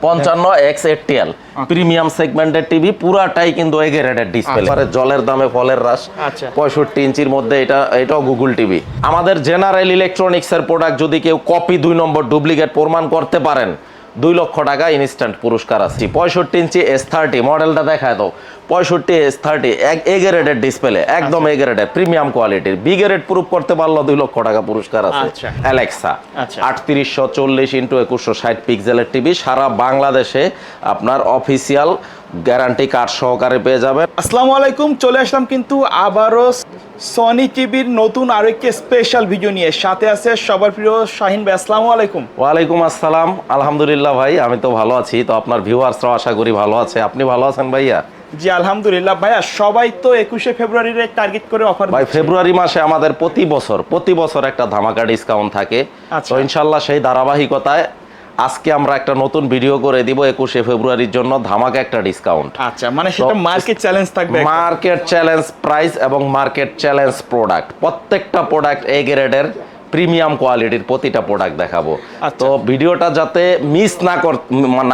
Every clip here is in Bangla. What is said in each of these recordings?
পঞ্চান্ন এক্স এটিএল প্রিমিয়াম সেগমেন্টের টিভি পুরাটাই কিন্তু এই গ্রেডের ডিসপ্লে জলের দামে ফলের রাস আচ্ছা। পঁয়ষট্টি ইঞ্চির মধ্যে এটা এটাও গুগল টিভি আমাদের জেনারেল ইলেকট্রনিক্সের প্রোডাক্ট যদি কেউ কপি দুই নম্বর ডুপ্লিকেট প্রমাণ করতে পারেন দুই লক্ষ টাকা ইনস্ট্যান্ট পুরস্কার আছে। পঁয়ষট্টি ইঞ্চি এস থার্টি মডেলটা দেখায় দাও। পঁয়ষট্টি এস থার্টি এক এ গ্রেডের ডিসপ্লে একদম এ গ্রেডের প্রিমিয়াম কোয়ালিটির বি গ্রেড প্রুফ করতে পারল দুই লক্ষ টাকা পুরস্কার আছে। আচ্ছা। অ্যালেক্সা আচ্ছা। আটত্রিশশো চল্লিশ ইন্টু একুশশো ষাট পিক্সেলের টিভি সারা বাংলাদেশে আপনার অফিসিয়াল গ্যারান্টি কার্ড সহকারে পেয়ে যাবেন। আসসালামু আলাইকুম চলে আসলাম কিন্তু আবারও সনি টিভির নতুন আরও একটি স্পেশাল ভিডিও নিয়ে সাথে আছে সবার প্রিয় শাহিন ভাই আসসালামু আলাইকুম। ওয়ালাইকুম আসসালাম। আলহামদুলিল্লাহ ভাই আমি তো ভালো আছি। তো আপনার ভিউয়ার্সরাও আশা করি ভালো আছে। আপনি ভালো আছেন ভাইয়া? জি আলহামদুলিল্লাহ। ভাইয়া সবাই তো একুশে ফেব্রুয়ারির টার্গেট করে অফার ভাই ফেব্রুয়ারি মাসে আমাদের প্রতি বছর প্রতি বছর একটা ধামাকা ডিসকাউন্ট থাকে। আচ্ছা। তো ইনশাল্লাহ সেই ধারাবাহিকতায় আজকে আমরা একটা নতুন ভিডিও করে দিব একুশে ফেব্রুয়ারির জন্য ধামাকা একটা ডিসকাউন্ট আচ্ছা মানে সেটা মার্কেট চ্যালেঞ্জ থাকবে মার্কেট চ্যালেঞ্জ প্রাইস এবং মার্কেট চ্যালেঞ্জ প্রোডাক্ট প্রত্যেকটা প্রোডাক্ট এ গ্রেডের প্রিমিয়াম কোয়ালিটির প্রতিটা প্রোডাক্ট দেখাবো। আচ্ছা। তো ভিডিওটা যাতে মিস না কর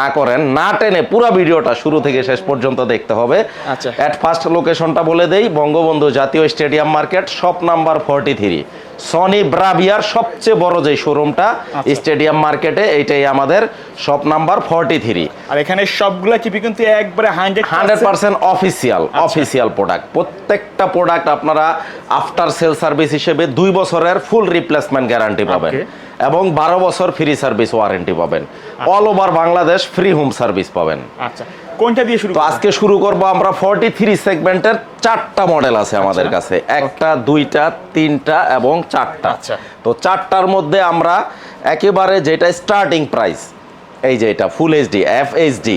না করেন না টেনে পুরো ভিডিওটা শুরু থেকে শেষ পর্যন্ত দেখতে হবে। আচ্ছা। এট ফার্স্ট লোকেশনটা বলে দেই Bangabandhu Jatiya stadium market shop number forty three Sony ব্রাভিয়ার সবচেয়ে বড় যে শোরুমটা। স্টেডিয়াম মার্কেটে এইটাই আমাদের শপ নাম্বার ফর্টি থ্রি আর এখানে সবগুলা টিভি কিন্তু একবারে hundred hundred percent official official product প্রত্যেকটা প্রোডাক্ট আপনারা আফটার সেল সার্ভিস হিসেবে দুই বছরের ফুল রিপ্লেসমেন্ট গ্যারান্টি পাবেন এবং বারো বছর ফ্রি সার্ভিস ওয়ারেন্টি পাবেন। All over Bangladesh free home service পাবেন। আচ্ছা। কোনটা দিয়ে শুরু? আজকে শুরু করব আমরা ফর্টি থ্রি সেগমেন্টের চারটা মডেল আছে আমাদের কাছে একটা দুইটা তিনটা এবং চারটা আচ্ছা। তো চারটার মধ্যে আমরা একেবারে যেটা স্টার্টিং প্রাইস এই যে এটা ফুল এইচডি এফ এইচডি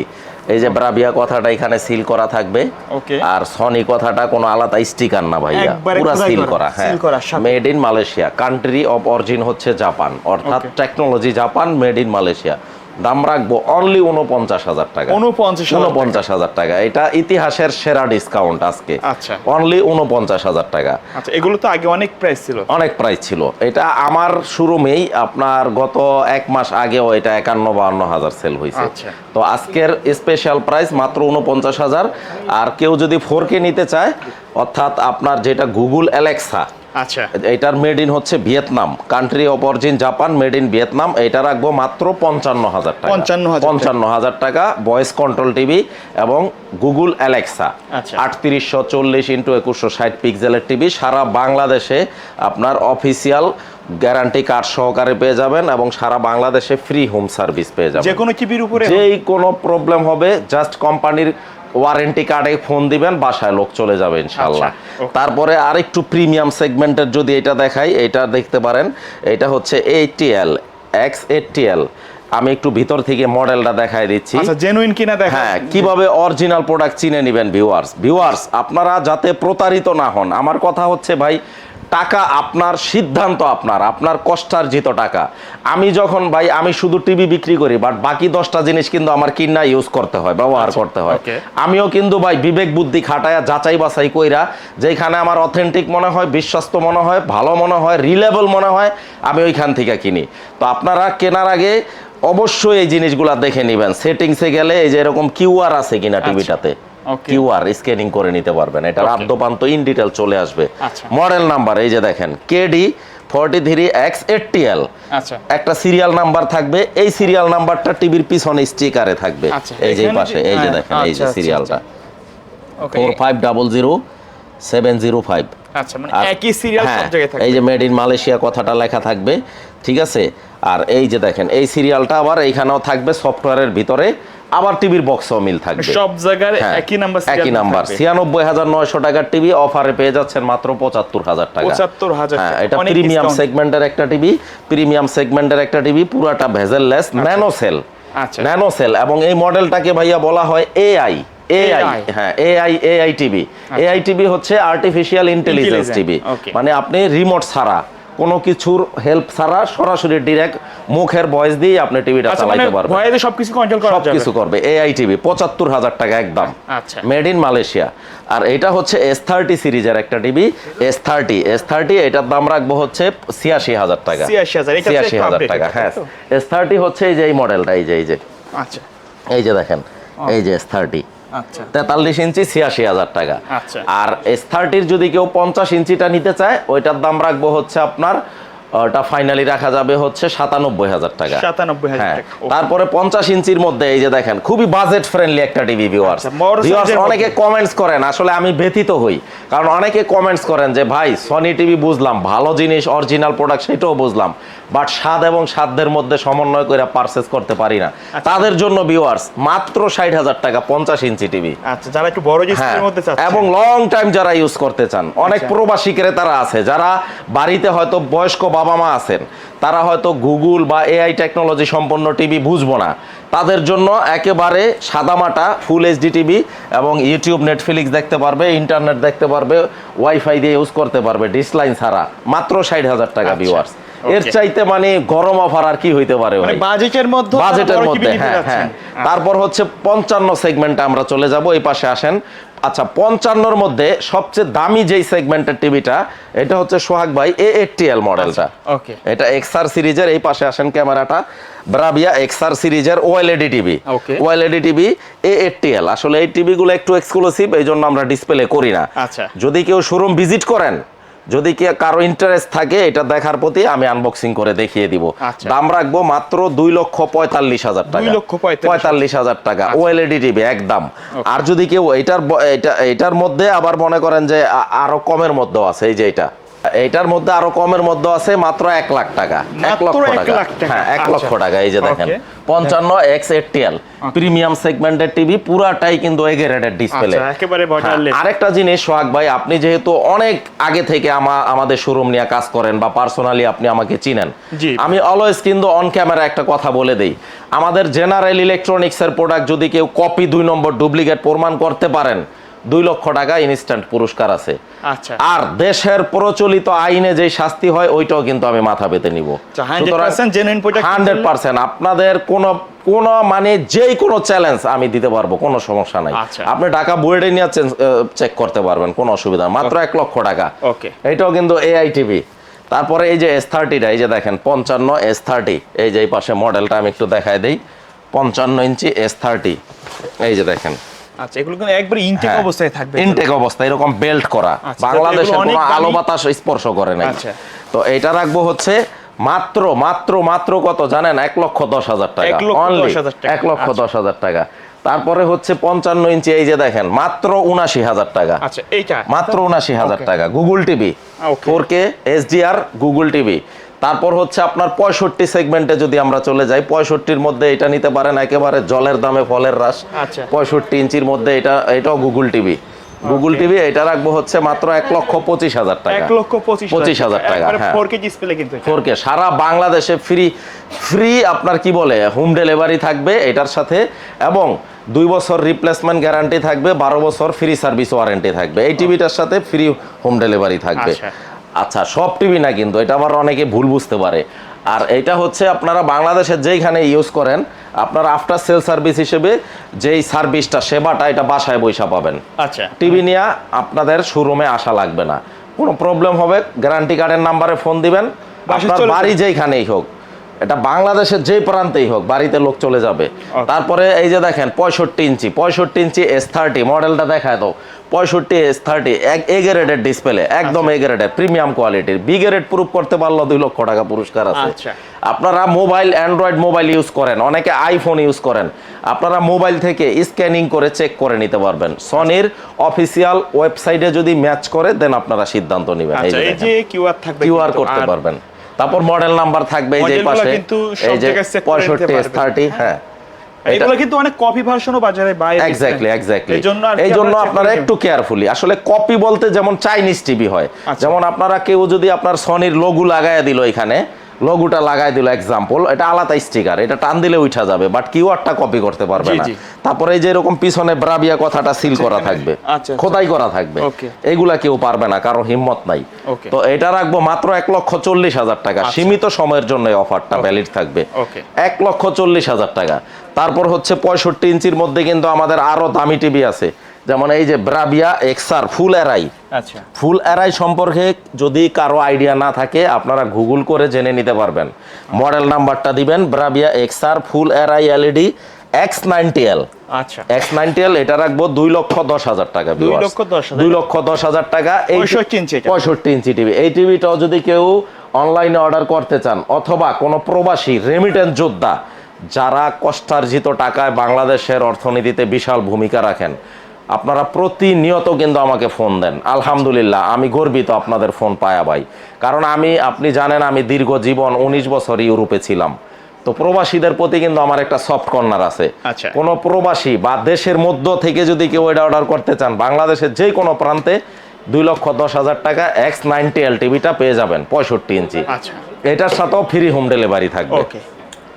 এই যে ব্রাবিয়া কথাটা এখানে সিল করা থাকবে. আর সনি কথাটা কোনো আলাদা স্টিকার না ভাইয়া পুরো সিল করা, হ্যাঁ। Made in Malaysia country of origin হচ্ছে জাপান অর্থাৎ technology Japan made in Malaysia দাম রাখব অনলি উনপঞ্চাশ হাজার টাকা। 49,000 টাকা। উনপঞ্চাশ হাজার টাকা। এটা ইতিহাসের সেরা ডিসকাউন্ট আজকে। আচ্ছা। অনলি উনপঞ্চাশ হাজার টাকা। আচ্ছা এগুলো তো আগে অনেক প্রাইস ছিল। অনেক প্রাইস ছিল। এটা আমার শোরুমেই আপনার গত এক মাস আগেও এটা একান্ন বাহান্ন হাজার সেল হয়েছে আচ্ছা। তো আজকের স্পেশাল প্রাইস মাত্র উনপঞ্চাশ হাজার। আর কেউ যদি ফোর কে নিতে চায় অর্থাৎ আপনার যেটা গুগল অ্যালেক্সা আচ্ছা। এটার মেড ইন হচ্ছে Vietnam. Country of origin Japan made in Vietnam. এটা রাখব মাত্র পঞ্চান্ন হাজার টাকা। পঞ্চান্ন হাজার টাকা ভয়েস কন্ট্রোল টিভি এবং গুগল অ্যালেক্সা আচ্ছা। আটত্রিশশো চল্লিশ ইন্টু একুশশো ষাট পিক্সেলের টিভি সারা বাংলাদেশে আপনার অফিসিয়াল গ্যারান্টি কার্ড সহকারে পেয়ে যাবেন এবং সারা বাংলাদেশে ফ্রি হোম সার্ভিস পেয়ে যাবেন। যে কোনো টিভির উপরে যেই কোনো প্রবলেম হবে জাস্ট কোম্পানির ওয়ারেন্টি কার্ডে ফোন দিবেন বাসায় লোক চলে যাবে ইনশাল্লাহ আচ্ছা. তারপরে আরেকটু প্রিমিয়াম সেগমেন্টের যদি এটা দেখাই এটা দেখতে পারেন এটা হচ্ছে এইটিএল এক্স এইটিএল আমি একটু ভিতর থেকে মডেলটা দেখাই দিচ্ছি। আচ্ছা জেনুইন কিনা দেখা হ্যাঁ কীভাবে অরিজিনাল প্রোডাক্ট চিনে নেবেন ভিউয়ার্স ভিউয়ার্স আপনারা যাতে প্রতারিত না হন। আমার কথা হচ্ছে ভাই টাকা আপনার সিদ্ধান্ত আপনার আপনার কষ্টার্জিত টাকা। আমি যখন ভাই আমি শুধু টিভি বিক্রি করি বাট বাকি দশটা জিনিস কিন্তু আমার কিনা ইউজ করতে হয় ব্যবহার করতে হয়। আমিও কিন্তু ভাই বিবেক বুদ্ধি খাটায়া যাচাই বাছাই কইরা যেখানে আমার অথেন্টিক মনে হয় বিশ্বস্ত মনে হয় ভালো মনে হয় রিলেবল মনে হয় আমি ওইখান থেকে কিনি। তো আপনারা কেনার আগে অবশ্যই এই জিনিসগুলা দেখে নেবেন। সেটিংসে গেলে এই যে এরকম কিউআর আছে কিনা টিভিটাতে। Okay. কিউআর স্ক্যানিং করে নিতে পারবেন। এটার আদ্যপান্ত ইন ডিটেল চলে আসবে। আচ্ছা। মডেল নাম্বার এই যে দেখেন KD forty three X ATL আচ্ছা। একটা সিরিয়াল নাম্বার থাকবে এই সিরিয়াল নাম্বারটা টিভির পিছনে স্টিকারে থাকবে। আচ্ছা, এই যে পাশে এই যে হ্যাঁ, দেখেন এই যে আচ্ছা, আচ্ছা, সিরিয়ালটা four five double zero seven zero five আচ্ছা মানে একই সিরিয়াল সব জায়গায় থাকে এই যে মেড ইন মালয়েশিয়া কথাটা লেখা থাকবে। ঠিক আছে? আর এই যে দেখেন এই সিরিয়ালটা আবার এইখানেও থাকবে সফটওয়্যারের ভিতরে আবার টিভির বক্সও মিল থাকবে। সব জায়গার হ্যাঁ, একই নাম্বার একই নাম্বার ছিয়ানব্বই হাজার নয়শো টাকার টিভি অফারে পেয়ে যাচ্ছেন মাত্র পঁচাত্তর হাজার টাকা। 75,000 হ্যাঁ এটা প্রিমিয়াম সেগমেন্টের একটা টিভি প্রিমিয়াম সেগমেন্টের একটা টিভি পুরাটা ভেজেললেস ন্যানো সেল আচ্ছা। ন্যানো সেল এবং এই মডেলটাকে ভাইয়া বলা হয় এআই এআই হ্যাঁ AI AI TV AI TV হচ্ছে আর্টিফিশিয়াল ইন্টেলিজেন্স টিভি মানে আপনি রিমোট ছাড়া কোনো কিছুর হেল্প ছাড়া সরাসরি ডিরেক্ট মুখের ভয়েস দিয়ে আপনি টিভিটা আচ্ছা মানে চালাতে পারবেন। ভয়েসে সবকিছু কন্ট্রোল করা যাবে। কিছু করবে এআই টিভি পঁচাত্তর হাজার টাকা একদম। আচ্ছা। মেড ইন মালয়েশিয়া আর এটা হচ্ছে এস থার্টি সিরিজের একটা TV S thirty S thirty এটার দাম রাখব হচ্ছে ছিয়াশি হাজার টাকা। 86,000, এটা হচ্ছে ছিয়াশি একটু হাজার updated, টাকা হ্যাঁ। তো? এস থার্টি হচ্ছে এই যে এই মডেলটা এই যে এই যে। আচ্ছা। এই যে দেখেন এই যে এস থার্টি আচ্ছা তেতাল্লিশ ইঞ্চি ছিয়াশি হাজার টাকা আচ্ছা। আর এস থার্টির যদি কেউ পঞ্চাশ ইঞ্চিটা নিতে চায় ওইটার দাম রাখব হচ্ছে আপনার ওটা ফাইনালি রাখা যাবে হচ্ছে সাতানব্বই হাজার টাকা। 97,000 হ্যাঁ টাকা, okay. তারপরে পঞ্চাশ ইঞ্চির মধ্যে এই যে দেখেন খুবই বাজেট ফ্রেন্ডলি একটা টিভি ভিউয়ার্স আচ্ছা, অনেকে কমেন্টস করেন আসলে আমি ব্যথিত হই। কারণ অনেকে কমেন্টস করেন যে ভাই সনি টিভি বুঝলাম ভালো জিনিস অরিজিনাল প্রোডাক্ট সেটাও বুঝলাম বাট স্বাদ এবং সাধ্যের মধ্যে সমন্বয় করে পারচেস করতে পারি না। তাদের জন্য ভিউয়ার্স মাত্র ষাট হাজার টাকা পঞ্চাশ ইঞ্চি টিভি আচ্ছা যারা একটু বড় হ্যাঁ, মধ্যে এবং লং টাইম যারা ইউজ করতে চান অনেক আচ্ছা। প্রবাসী ক্রেতারা আছে যারা বাড়িতে হয়তো বয়স্ক বাবা মা আছেন। তারা হয়তো গুগল বা এআই টেকনোলজি সম্পন্ন টিভি বুঝব না। তাদের জন্য একেবারে সাদামাটা ফুল এইচডি টিভি এবং ইউটিউব নেটফ্লিক্স দেখতে পারবে ইন্টারনেট দেখতে পারবে ওয়াইফাই দিয়ে ইউজ করতে পারবে ডিসলাইন ছাড়া। মাত্র ষাট হাজার টাকা আচ্ছা, ভিউয়ার্স এর চাইতে মানে গরম অফার আর কি হইতে পারে মানে ভাই? বাজেটের মধ্যে বাজেটের মধ্যে হ্যাঁ হ্যাঁ। তারপর হচ্ছে পঞ্চান্ন সেগমেন্টে আমরা চলে যাব এই পাশে আসেন। আচ্ছা পঞ্চান্নর মধ্যে সবচেয়ে দামি যেই সেগমেন্টের টিভিটা এটা হচ্ছে সোহাগ ভাই এ এইটটিএল মডেলটা ওকে এটা এক্সআর সিরিজের এই পাশে আসেন ক্যামেরাটা। ব্রাভিয়া এক্সআর সিরিজের OLED TV. Okay. OLED TV A eighty L আসলে এই টিভিগুলো একটু এক্সক্লুসিভ এই জন্য আমরা ডিসপ্লে করি না। আচ্ছা। যদি কেউ শোরুম ভিজিট করেন যদি কি কারও ইন্টারেস্ট থাকে এটা দেখার প্রতি আমি আনবক্সিং করে দেখিয়ে দিব আচ্ছা। দাম রাখব মাত্র দুই লক্ষ পঁয়তাল্লিশ হাজার টাকা পঁয়তাল্লিশ। হাজার টাকা আচ্ছা। ওএলইডি টিভি একদম আর যদি কেউ এটার এটার মধ্যে আবার মনে করেন যে আরও কমের মধ্যেও আছে এই যে এটা এইটার মধ্যে আরও কমের মধ্যে আছে মাত্র এক লাখ টাকা। এক লক্ষ টাকা। হ্যাঁ এক আচ্ছা। লক্ষ টাকা এই যে দেখেন। পঞ্চান্ন এক্স এইটটিএল প্রিমিয়াম সেগমেন্টের টিভি পুরাটাই কিন্তু ডিসপ্লে আচ্ছা একেবারে বর্ডারলেস আরেকটা জিনিস সোহাগ ভাই আপনি যেহেতু অনেক আগে থেকে আমা- আমাদের শোরুম নিয়ে কাজ করেন বা পার্সোনালি আপনি আমাকে চিনেন। আমি অলওয়েজ কিন্তু অন ক্যামেরা একটা কথা বলে দেই। আমাদের জেনারেল ইলেকট্রনিক্স এর প্রোডাক্ট যদি কেউ কপি দুই নম্বর ডুপ্লিকেট প্রমাণ করতে পারেন দুই লক্ষ টাকা ইনস্ট্যান্ট পুরস্কার আছে। আচ্ছা। আর দেশের প্রচলিত আইনে যে শাস্তি হয় ওইটাও কিন্তু আমি মাথা পেতে নিব। আচ্ছা, 100% genuine product হান্ড্রেড পার্সেন্ট আপনাদের কোন কোন মানে যেই কোনো চ্যালেঞ্জ আমি দিতে পারব কোনো সমস্যা নাই। আচ্ছা। আপনি টাকা বইয়ে নিয়ে চেক করতে পারবেন কোনো অসুবিধা মাত্র এক লক্ষ টাকা। ওকে। এইটাও কিন্তু এআই টিভি তারপরে এই যে এস থার্টিটা এই যে দেখেন পঞ্চান্ন এস থার্টি এই যে এই পাশে মডেলটা আমি একটু দেখাই দিই। পঞ্চান্ন ইঞ্চি এস থার্টি এই যে দেখেন। আচ্ছা এগুলো কিন্তু একবারে ইনটেক হ্যাঁ। অবস্থায় থাকবে ইনটেক অবস্থা এরকম বেল্ট করা। আচ্ছা, কোনো আলো বাতাস স্পর্শ করে নাই। আচ্ছা। তো এটা রাখব হচ্ছে মাত্র মাত্র মাত্র কত জানেন? এক লক্ষ দশ হাজার টাকা। এক লক্ষ দশ। এক লক্ষ আচ্ছা। দশ হাজার টাকা। তারপরে হচ্ছে পঞ্চান্ন ইঞ্চি এই যে দেখেন মাত্র উনাশি হাজার টাকা। আচ্ছা এইটা। মাত্র উনাশি হাজার টাকা। Google TV four K SDR Google TV তারপর হচ্ছে আপনার পঁয়ষট্টি সেগমেন্টে যদি আমরা চলে যাই পঁয়ষট্টির মধ্যে এটা নিতে পারেন একেবারে জলের দামে ফলের রাস। আচ্ছা। পঁয়ষট্টি ইঞ্চির মধ্যে এটা এটাও গুগল টিভি গুগল টিভি এটা রাখব হচ্ছে মাত্র এক লক্ষ পঁচিশ হাজার টাকা। এক লক্ষ পঁচিশ হাজার টাকা। ফোর কে ডিসপ্লে কিন্তু ফোর কে সারা বাংলাদেশে ফ্রি ফ্রি আপনার কি বলে হোম ডেলিভারি থাকবে এটার সাথে এবং দুই বছর রিপ্লেসমেন্ট গ্যারান্টি থাকবে বারো বছর ফ্রি সার্ভিস ওয়ারেন্টি থাকবে। এই টিভিটার সাথে ফ্রি হোম ডেলিভারি থাকবে। আচ্ছা। আচ্ছা সব টিভি না কিন্তু এটা আবার অনেকে ভুল বুঝতে পারে। আর এটা হচ্ছে আপনারা বাংলাদেশের যেইখানে ইউজ করেন আপনারা আফটার সেল সার্ভিস হিসেবে যেই সার্ভিসটা সেবাটা এটা বাসায় বৈশা পাবেন। আচ্ছা। টিভি নিয়ে আপনাদের শোরুমে আসা লাগবে না। কোনো প্রবলেম হবে গ্যারান্টি কার্ডের নাম্বারে ফোন দিবেন আপনার বাড়ি যেইখানেই হোক। এটা বাংলাদেশের যে প্রান্তেই হোক বাড়িতে লোক চলে যাবে। তারপরে এই যে দেখেন পঁয়ষট্টি ইঞ্চি পঁয়ষট্টি ইঞ্চি এস থার্টি মডেলটা দেখায় তো পঁয়ষট্টি এস থার্টি এক এ গ্রেডের ডিসপ্লে একদম। এ গ্রেডের প্রিমিয়াম কোয়ালিটির বি গ্রেড প্রুফ করতে পারল দুই লক্ষ টাকা পুরস্কার আছে। আচ্ছা। আপনারা মোবাইল অ্যান্ড্রয়েড মোবাইল ইউজ করেন অনেকে আইফোন ইউজ করেন। আপনারা মোবাইল থেকে স্ক্যানিং করে চেক করে নিতে পারবেন। সনির অফিসিয়াল ওয়েবসাইটে যদি ম্যাচ করে দেন আপনারা সিদ্ধান্ত নেবেন। এই আচ্ছা যে কিউআর থাকবে কিউআর। করতে পারবেন। তারপর মডেল নাম্বার থাকবে এই যে পাশে। এই যে পঁয়ষট্টি এস থার্টি হ্যাঁ। এগুলো কিন্তু অনেক কপি ভার্সনও বাজারে বাইরে এক্স্যাক্টলি এক্স্যাক্টলি এই জন্য আপনারা একটু কেয়ারফুলি আসলে কপি বলতে যেমন চাইনিজ টিভি হয়। আচ্ছা। যেমন আপনারা কেউ যদি আপনার সনির লোগো লাগায় দিল এখানে লোগোটা লাগাই দিল এক্সাম্পল এটা আলাদা স্টিকার এটা টান দিলে উঠা যাবে বাট কিউআরটা কপি করতে পারবে না। তারপরে এই যে এরকম পিছনে ব্রাবিয়া কথাটা সিল করা থাকবে আচ্ছা। খোদাই করা থাকবে এগুলা কেউ পারবে না কারও হিম্মত নাই। তো এটা রাখব মাত্র এক লক্ষ চল্লিশ হাজার টাকা সীমিত সময়ের জন্য অফারটা ভ্যালিড থাকবে। এক লক্ষ চল্লিশ হাজার টাকা। তারপর হচ্ছে পঁয়ষট্টি ইঞ্চির মধ্যে কিন্তু আমাদের আরও দামি টিভি আছে। যেমন এই যে ব্রাবিয়া এক্সার ফুল এরাই আচ্ছা। ফুল এরাই সম্পর্কে যদি কারও আইডিয়া না থাকে আপনারা গুগল করে জেনে নিতে পারবেন। মডেল নাম্বারটা দিবেন ব্রাবিয়া এক্সার ফুল এরাই এলইডি এক্স নাইনটি এল আচ্ছা। এক্স নাইনটি এল এটা রাখব দুই লক্ষ দশ হাজার টাকা দুই লক্ষ দশ। দুই লক্ষ দশ হাজার টাকা 65 ইঞ্চি পঁয়ষট্টি ইঞ্চি টিভি। এই টিভিটাও যদি কেউ অনলাইনে অর্ডার করতে চান অথবা কোনো প্রবাসী রেমিটেন্স যোদ্ধা যারা কষ্টার্জিত টাকায় বাংলাদেশের অর্থনীতিতে বিশাল ভূমিকা রাখেন আপনারা প্রতিনিয়ত কিন্তু আমাকে ফোন দেন। আলহামদুলিল্লাহ আমি গর্বিত আপনাদের ফোন পায়া ভাই। কারণ আমি আপনি জানেন আমি দীর্ঘ জীবন উনিশ বছর ইউরোপে ছিলাম। তো প্রবাসীদের প্রতি কিন্তু আমার একটা সফট কর্নার আছে। আচ্ছা। কোনো প্রবাসী বা দেশের মধ্য থেকে যদি কেউ এটা অর্ডার করতে চান বাংলাদেশের যে কোনো প্রান্তে দুই লক্ষ দশ হাজার টাকা এক্স নাইনটি এল টিভিটা পেয়ে যাবেন পঁয়ষট্টি ইঞ্চি। আচ্ছা। এটার সাথেও ফ্রি হোম ডেলিভারি থাকবে।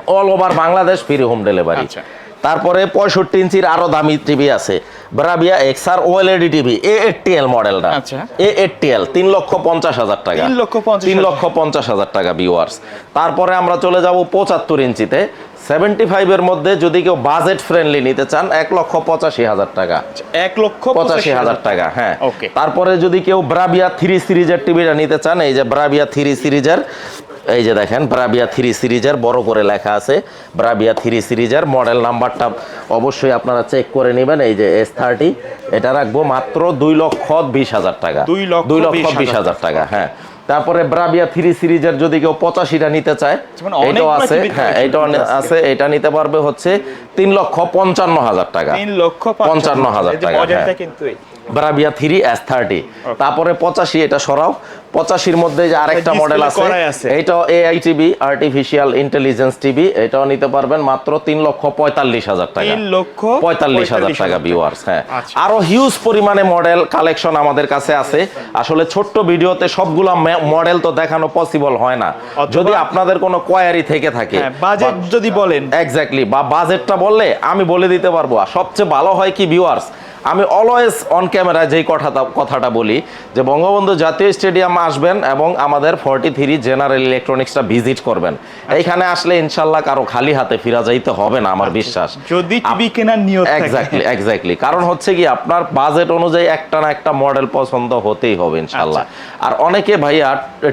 All over Bangladesh free home delivery আচ্ছা। তারপরে পঁয়ষট্টি ইঞ্চির আরও দামি টিভি আছে। Bravia Bravia XR OLED TV A eighty L মডেলটা। এ এইটটি এল তিন লক্ষ পঞ্চাশ হাজার টাকা। তিন লক্ষ পঞ্চাশ তিন হাজার। লক্ষ পঞ্চাশ হাজার টাকা ভিউয়ার্স তারপরে আমরা চলে যাব পঁচাত্তর ইঞ্চিতে। সেভেন্টি ফাইভের মধ্যে যদি কেউ বাজেট ফ্রেন্ডলি নিতে চান এক লক্ষ পঁচাশি হাজার টাকা। এক লক্ষ পঁচাশি হাজার টাকা। হ্যাঁ। ওকে তারপরে যদি কেউ ব্রাবিয়া থ্রি সিরিজের টিভিটা নিতে চান এই যে ব্রাবিয়া থ্রি সিরিজের এই যে দেখেন ব্রাবিয়া থ্রি সিরিজের বড় করে লেখা আছে। ব্রাবিয়া থ্রি সিরিজের মডেল নাম্বারটা অবশ্যই আপনারা চেক করে নেবেন। এই যে এস থার্টি এটা রাখব মাত্র দুই লক্ষ বিশ হাজার টাকা। দুই লক্ষ দুই লক্ষ বিশ হাজার টাকা। হ্যাঁ। তারপরে ব্রাবিয়া থ্রি সিরিজের যদি কেউ পঁচাশিটা নিতে চায় মানে এটাও আছে হ্যাঁ এটাও আছে। এটা নিতে পারবে হচ্ছে তিন লক্ষ পঞ্চান্ন হাজার টাকা। তিন লক্ষ পঞ্চান্ন হাজার টাকা, হ্যাঁ। ব্রাবিয়া থ্রি এস থার্টি তারপরে পঁচাশি এটা সরাও। পঁচাশির মধ্যে যে আরেকটা মডেল আছে এইটাও AI TV artificial intelligence TV এটাও নিতে পারবেন মাত্র তিন লক্ষ পঁয়তাল্লিশ হাজার টাকা। তিন লক্ষ পঁয়তাল্লিশ হাজার টাকা ভিউয়ার্স হ্যাঁ। আচ্ছা। আরও হিউজ পরিমাণে মডেল কালেকশন আমাদের কাছে আছে। আসলে ছোট্ট ভিডিওতে সবগুলা মডেল তো দেখানো পসিবল হয় না। যদি আপনাদের কোনো কোয়ারি থেকে থাকে হ্যাঁ বাজেট যদি বলেন। এক্স্যাক্টলি বা বাজেটটা বললে আমি বলে দিতে পারব। সবচেয়ে ভালো হয় কি ভিউয়ার্স আমি অলওয়েজ অন ক্যামেরা যেই কথাটা কথাটা বলি যে বঙ্গবন্ধু জাতীয় স্টেডিয়াম আসবেন এবং আমাদের ফর্টি থ্রি জেনারেল ইলেকট্রনিক্সটা ভিজিট করবেন। এইখানে আসলে ইনশাল্লাহ কারও খালি হাতে ফিরা যাইতে হবে না আমার বিশ্বাস। যদি টিভি কেনার নিয়ত এক্স্যাক্টলি এক্স্যাক্টলি কারণ হচ্ছে কি আপনার বাজেট অনুযায়ী একটা না একটা মডেল পছন্দ হতেই হবে ইনশাল্লাহ। আর অনেকে ভাইয়া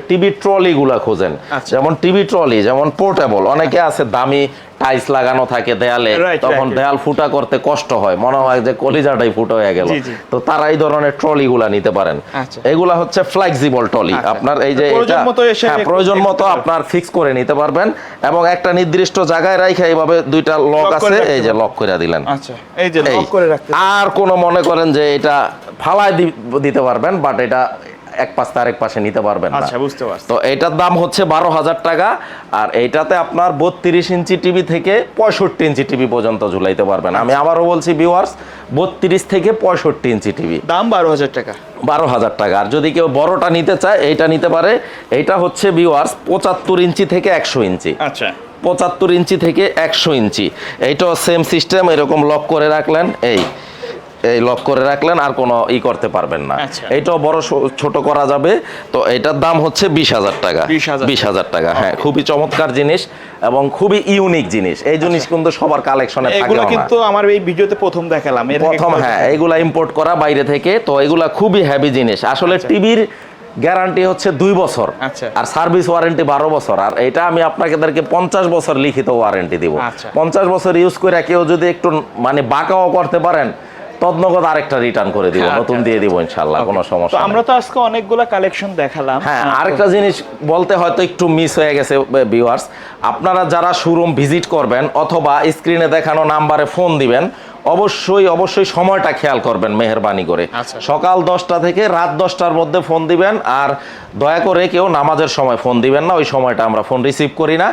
টিভি ট্রলিগুলা খোঁজেন। আচ্ছা। যেমন টিভি ট্রলি যেমন পোর্টেবল অনেকে আছে দামি টাইলস লাগানো থাকে দেয়ালে তখন দেয়াল ফুটা করতে কষ্ট হয়। মনে হয় যে কলিজাটাই ফুটো হয়ে গেল। তো তারা এই ধরনের ট্রলি গুলা নিতে পারেন। আচ্ছা। এগুলা হচ্ছে ফ্লেক্সিবল ট্রলি আচ্ছা। আপনার এই যে প্রয়োজন মতো হ্যাঁ। আপনার ফিক্স করে নিতে পারবেন। এবং একটা নির্দিষ্ট জায়গায় রাখে এইভাবে দুইটা লক আছে। এই যে লক করে দিলেন। আচ্ছা আর কোনো মনে করেন যে এটা ফালায় দিতে পারবেন বাট এটা এক পাশ আরেক পাশে নিতে পারবেন না। আচ্ছা বুঝতে পারছি। তো এটার দাম হচ্ছে বারো হাজার টাকা আর এইটাতে আপনার বত্রিশ ইঞ্চি টিভি থেকে পঁয়ষট্টি ইঞ্চি টিভি পর্যন্ত ঝুলাইতে পারবেন। আমি আবারও বলছি ভিউয়ার্স বত্রিশ থেকে পঁয়ষট্টি ইঞ্চি টিভি। দাম বারো হাজার টাকা। বারো হাজার টাকা। আর যদি কেউ বড়টা নিতে চায় এইটা নিতে পারে। এইটা হচ্ছে ভিউয়ার্স পঁচাত্তর ইঞ্চি থেকে একশো ইঞ্চি। আচ্ছা। পঁচাত্তর ইঞ্চি থেকে একশো ইঞ্চি। এইটাও সেম সিস্টেম এরকম লক করে রাখলেন এই। এই লক করে রাখলেন আর কোনো ই করতে পারবেন না। আচ্ছা। এইটাও বড় ছোট করা যাবে। তো এটার দাম হচ্ছে বিশ হাজার টাকা। বিশ হাজার টাকা। হ্যাঁ খুবই চমৎকার জিনিস এবং খুবই ইউনিক জিনিস। এই জিনিস কিন্তু সবার কালেকশনে থাকে এগুলো না। কিন্তু আমার এই ভিডিওতে প্রথম দেখালাম। প্রথম হ্যাঁ এইগুলা ইম্পোর্ট করা বাইরে থেকে তো এগুলা খুবই হেভি জিনিস। আসলে টিভির গ্যারান্টি হচ্ছে দুই বছর। আচ্ছা। আর সার্ভিস ওয়ারেন্টি বারো বছর। আর এটা আমি আপনাদেরকে পঞ্চাশ বছর লিখিত ওয়ারেন্টি দিব। আচ্ছা। পঞ্চাশ বছর ইউজ করে কেউ যদি একটু মানে বাঁকাও করতে পারেন তদনগদ আরেকটা রিটার্ন করে দিব হ্যাঁ, নতুন আচ্ছা, দিয়ে দিব ইনশাল্লাহ কোনো সমস্যা আমরা তো আজকে অনেকগুলো কালেকশন দেখালাম। হ্যাঁ আরেকটা জিনিস বলতে হয়তো একটু মিস হয়ে গেছে ভিউয়ার্স আপনারা যারা শোরুম ভিজিট করবেন অথবা স্ক্রিনে দেখানো নাম্বারে ফোন দিবেন অবশ্যই অবশ্যই সময়টা খেয়াল করবেন মেহরবানি করে। আচ্ছা। সকাল দশটা থেকে রাত দশটার মধ্যে ফোন দিবেন আর দয়া করে কেউ নামাজের সময় ফোন দিবেন না ওই সময়টা আমরা ফোন রিসিভ করি না।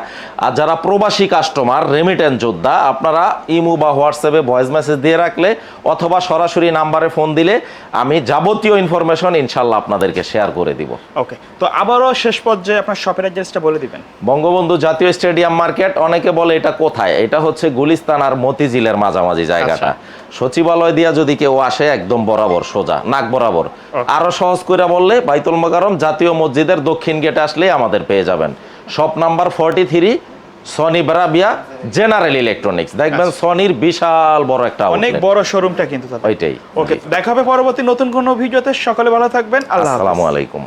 আর যারা প্রবাসী কাস্টমার রেমিটেন্স যোদ্ধা আপনারা ইমু বা হোয়াটসঅ্যাপে ভয়েস মেসেজ দিয়ে রাখলে অথবা সরাসরি নাম্বারে ফোন দিলে আমি যাবতীয় ইনফরমেশন ইনশাল্লাহ আপনাদেরকে শেয়ার করে দিব। ওকে তো আবারও শেষ পর্যায়ে আপনার শপের অ্যাড্রেসটা বলে দিবেন। বঙ্গবন্ধু জাতীয় স্টেডিয়াম মার্কেট অনেকে বলে এটা কোথায়? এটা হচ্ছে গুলিস্তান আর মতিঝিলের মাঝামাঝি জায়গাটা। সচিবালয় দিয়া যদি কেউ আসে একদম বরাবর সোজা নাক বরাবর। আরও সহজ করে বললে বাইতুল মোকারম জাতীয় মসজিদের দক্ষিণ গেটে আসলে আমাদের পেয়ে যাবেন। Shop number forty three Sony Bravia general electronics দেখবেন সনির বিশাল বড় একটা অনেক বড় শোরুমটা কিন্তু। ওইটাই। ওকে দেখা হবে পরবর্তী নতুন কোনো ভিডিওতে। সকলে ভালো থাকবেন। আল্লাহ। আসসালামু আলাইকুম।